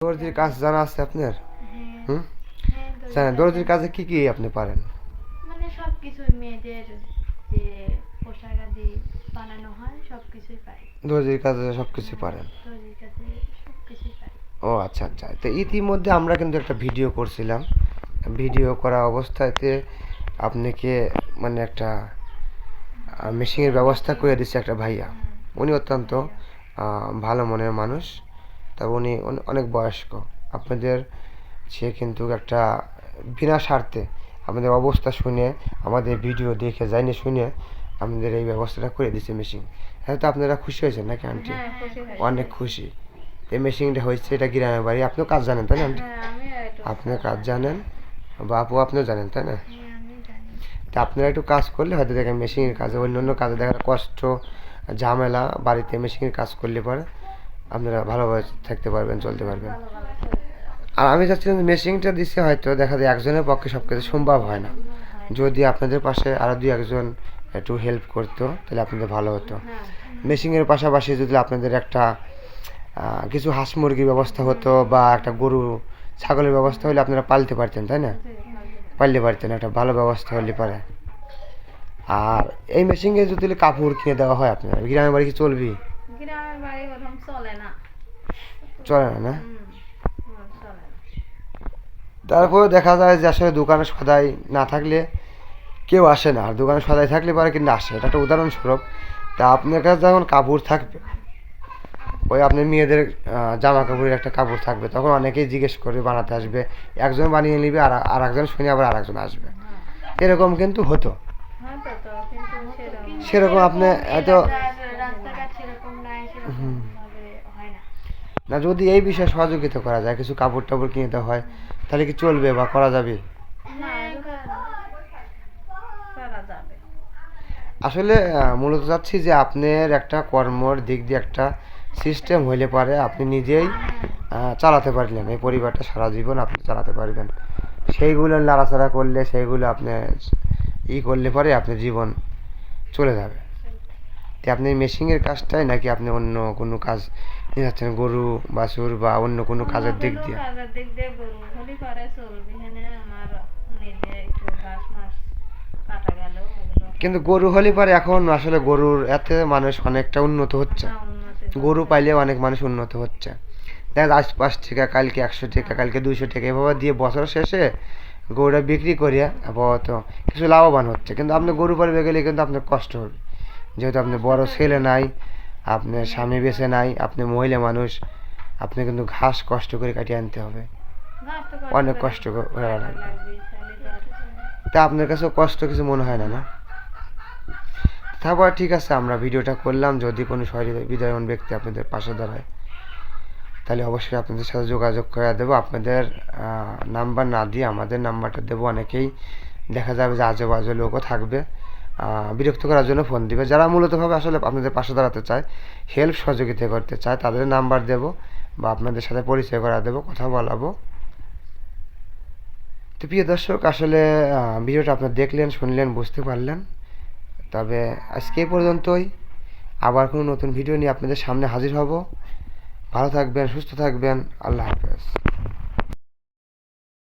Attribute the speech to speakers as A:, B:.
A: দর্জির কাজ জানা আছে আপনার?
B: হ্যাঁ।
A: হুম?
B: হ্যাঁ
A: জানেন দর্জির কাজে কি কি আপনি পারেন?
B: মানে সব মেয়েদের যে পোশাক আদি বানানো হয় সব কিছুই পারি
A: দর্জির কাজে সব কিছু পারেন?
B: দর্জির কাছে সব কিছুই পারি
A: ও আচ্ছা আচ্ছা। তো ইতিমধ্যে আমরা কিন্তু একটা ভিডিও করছিলাম। ভিডিও করা অবস্থাতে আপনাকে মানে একটা মেশিনের ব্যবস্থা করে দিচ্ছে একটা ভাইয়া। উনি অত্যন্ত আহ, ভালো মনের মানুষ। তা উনি অনেক বয়স্ক। আপনাদের সে কিন্তু একটা বিনা স্বার্থে আমাদের অবস্থা শুনে আমাদের ভিডিও দেখে জানিয়ে শুনে আমাদের এই ব্যবস্থাটা করে দিচ্ছে মেশিন হ্যাঁ তো আপনারা খুশি হয়েছেন নাকি আন্টি
B: হ্যাঁ হয়েছি।
A: অনেক খুশি। এই মেশিনটা হয়েছে এটা গ্রামের বাড়ি। আপনিও কাজ জানেন তাই না আন্টি
B: হ্যাঁ আমি একটু
A: আপনিও কাজ জানেন বা আপু আপনিও জানেন তাই না?
B: হ্যাঁ
A: তা আপনারা একটু কাজ করলে হয়তো দেখেন মেশিনের কাজে অন্য অন্য কাজে দেখা কষ্ট ঝামেলা বাড়িতে মেশিনের কাজ করলে পরে আপনারা ভালোভাবে থাকতে পারবেন, চলতে পারবেন। আর আমি চাচ্ছিলাম যে মেশিনটা দিচ্ছে হয়তো দেখা যায় একজনের পক্ষে সব কিছু সম্ভব হয় না। যদি আপনাদের পাশে আরও দুই একজন একটু হেল্প করতো, তাহলে আপনাদের ভালো হতো। মেশিনের পাশাপাশি যদি আপনাদের একটা কিছু হাঁস মুরগির ব্যবস্থা হতো বা একটা গরু, ছাগলের ব্যবস্থা হলে আপনারা পালতে পারতেন, তাই না? পালতে পারতেন, একটা ভালো ব্যবস্থা হলে পারে। আর এই মেশিনে যদি কাপড় কিনে দেওয়া হয় আপনার গ্রামের বাড়ি কি চলবি?
B: গ্রামের বাড়ি ওরকম চলে না।
A: চলে তারপরে দেখা যায় যে আসলে দোকানে সদাই না থাকলে কেউ আসে না। আর দোকানে সদাই থাকলে পারে কিন্তু আসে। এটা একটা উদাহরণস্বরূপ। তা আপনার কাছে যখন কাপড় থাকবে ওই আপনার মেয়েদের জামা কাপড়ের একটা কাপড় থাকবে তখন অনেকেই জিজ্ঞেস করবে বানাতে আসবে। একজন বানিয়ে নিবে আর আর একজন শুনে আবার আর একজন আসবে এরকম কিন্তু হতো।
B: সেরকম।
A: আপনি এত
B: রাস্তা- রাস্তাঘাট সেরকম নাই সেরকম ভাবে হয় না
A: না যদি এই বিষয়ে সহযোগিতা করা যায় কিছু কাপড় টাপড় কিনতে হয় তাহলে কি চলবে বা করা যাবে? আসলে মূলত চাচ্ছি যে আপনার একটা কর্মর দিক দিয়ে একটা সিস্টেম হইলে পারে আপনি নিজেই চালাতে পারলেন। এই পরিবারটা সারা জীবন আপনি চালাতে পারবেন। সেইগুলো নাড়াচাড়া করলে সেইগুলো আপনি ই করলে পরে আপনার জীবন চলে যাবে। তো আপনি মেশিনের কাজটাই নাকি আপনি অন্য কোনো কাজ গরু বাছুর বা অন্য কোনো কাজের দিক দিয়ে।
B: কাজের দিক দিয়ে গরু হলি করে চলবে এখানে আমার নিজে একটু ঘাস মাস কাটা গেল
A: কিন্তু গরু হলে পারে এখন আসলে গরুর এতে মানুষ অনেকটা উন্নত হচ্ছে। গরু পাইলে অনেক মানুষ উন্নত হচ্ছে। দেখা আজ পাঁচ টাকা কালকে একশো টাকা কালকে দুইশো টাকা এভাবে দিয়ে বছর শেষে গরুটা বিক্রি করিয়া আপাতত কিছু লাভবান হচ্ছে। কিন্তু আপনি গরু পালবে গেলে কিন্তু আপনার কষ্ট হবে। যেহেতু আপনি বড় ছেলে নাই আপনার স্বামী বেঁচে নাই আপনি মহিলা মানুষ আপনি কিন্তু ঘাস কষ্ট করে কাটিয়ে আনতে হবে। অনেক কষ্ট করে লাগবে।
B: তো
A: আপনার কাছে কষ্ট কিছু মনে হয় না না? তারপর ঠিক আছে আমরা ভিডিওটা করলাম যদি কোনো বিদয়মান ব্যক্তি আপনাদের পাশে দাঁড়ায় তাহলে অবশ্যই আপনাদের সাথে যোগাযোগ করে দেবো। আপনাদের নাম্বার না দিয়ে আমাদের নাম্বারটা দেবো অনেকেই। দেখা যাবে যে আজে বাজে লোকও থাকবে। বিরক্ত করার জন্য ফোন দিবে। যারা মূলতভাবে আসলে আপনাদের পাশে দাঁড়াতে চায় হেল্প সহযোগিতা করতে চায়, তাদের নাম্বার দেবো বা আপনাদের সাথে পরিচয় করা দেবো, কথা বলাবো। তো প্রিয় দর্শক, আসলে ভিডিওটা আপনার দেখলেন, শুনলেন, বুঝতে পারলেন। তবে আজকে পর্যন্তই। আবার কোনো নতুন ভিডিও নিয়ে আপনাদের সামনে হাজির হব। ভালো থাকবেন, সুস্থ থাকবেন। আল্লাহ হাফেজ।